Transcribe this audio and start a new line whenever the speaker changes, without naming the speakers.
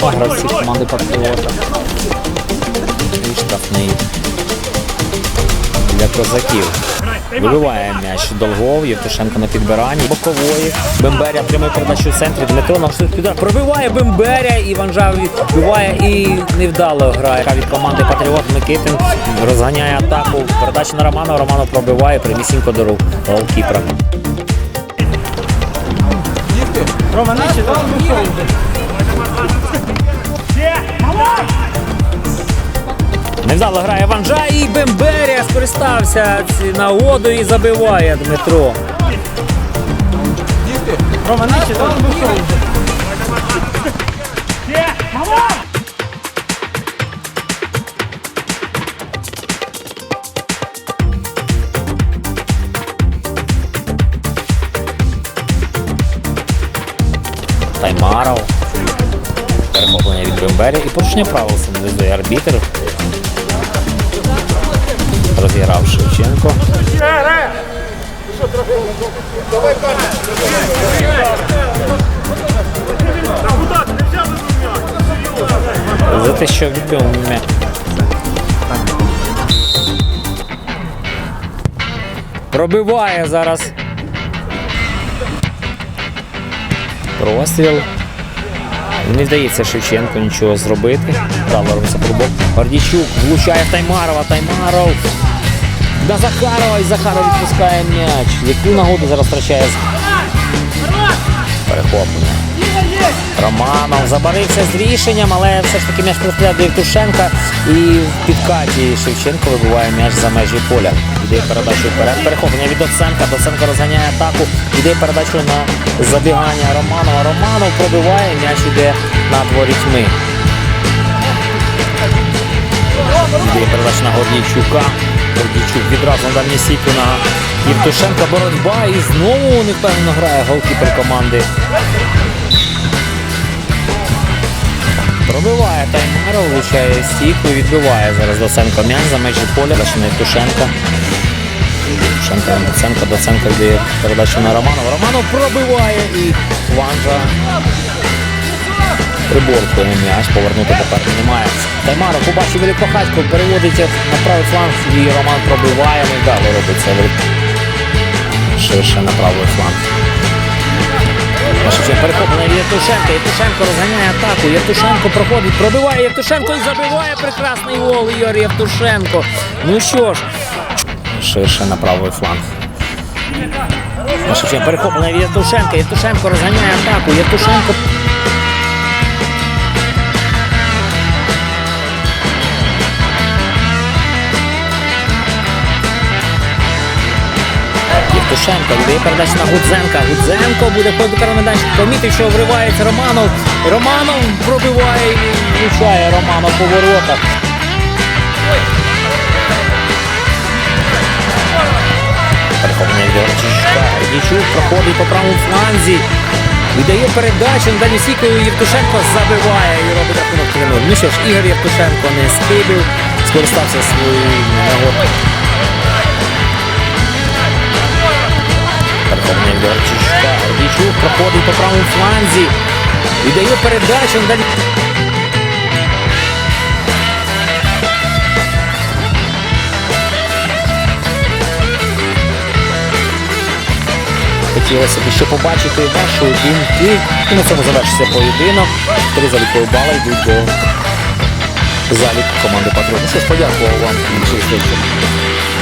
Гравці команди Патріота. І штрафний для козаків. Вибиває м'яч Долгов, Євтушенко на підбиранні, бокової. Бемберя прямий передачу в центрі. Дмитро на піде. Пробиває Бемберя, Іванжа відбиває і невдало грає від команди Патріот Микитин. Розганяє атаку. Передача на Романова. Романов пробиває прямісінько до рук голкіпера. Невдало грає Ванжа і Бемберія скористався ці- нагодою і забиває Дмитро. Таймаров. Перехоплення від Бембері і порушення правил сигналізує арбітр. Розіграв Шевченко. За те, що відбив м'яч. Пробиває зараз. Простріл. Не вдається Шевченко нічого зробити. Дало робиться пробок. Гордійчук влучає в Таймарова. Таймаров. До Захарова і Захаров відпускає м'яч. Яку нагоду зараз втрачає перехоплення. Романов забарився з рішенням, але все ж таки м'яч простріляє до Євтушенка і в підкаті Шевченко вибиває м'яч за межі поля. Іде передачу вперед. Перехоплення від Доценка. Доценко розганяє атаку. Іде передачу на забігання Романова. Романов пробиває, м'яч іде над ворітьми. Іде передача на Гордійчука. Гордійчук відразу на дальній сітку на Євтушенка. Боротьба і знову невпевнено грає голкіпер команди Пробиває Таймаров, влучає стійку і відбиває зараз Доценко м'яч за межі поля, далі на Євтушенка. Євтушенко на Доценко, Доценко йде передачу на Романова. Романов пробиває і Ванжа приборкує м'яч, повернути тепер немає. Таймаров побачив Великохатько, переводить на правий фланг і Роман пробиває, невдало робиться. Ширше на правий фланг. Шевченко перехоплення від Євтушенка. Євтушенко розганяє атаку. Євтушенко проходить, пробиває Євтушенко і забиває прекрасний гол Ігор Євтушенко. Ну що ж, ширше на правий фланг. Шевченко перехоплення від Євтушенка. Євтушенко розганяє атаку. Євтушенко. Євтушенко віддає передачу на Гудзенка. Гудзенко буде ходити кармеданчик. Помітив, що вривається Романов. Романов пробиває і влучає Романов по воротах. Перехоплення від. Гордійчук проходить по правому фланзі. Віддає передачу на дальню сіку Євтушенко забиває і робить рахунок 3-0. Ну що ж, Ігор Євтушенко не скибив, скористався своєю нагодою. Перехоплення Горчичка. Гордійчук проходить по правому фланзі. Віддає передачу на дальню. Хотілося б ще побачити вашу думки. І на цьому завершиться поєдинок. Три залікові бали йдуть до заліку команди Патріот. Ну ж, подякував вам і.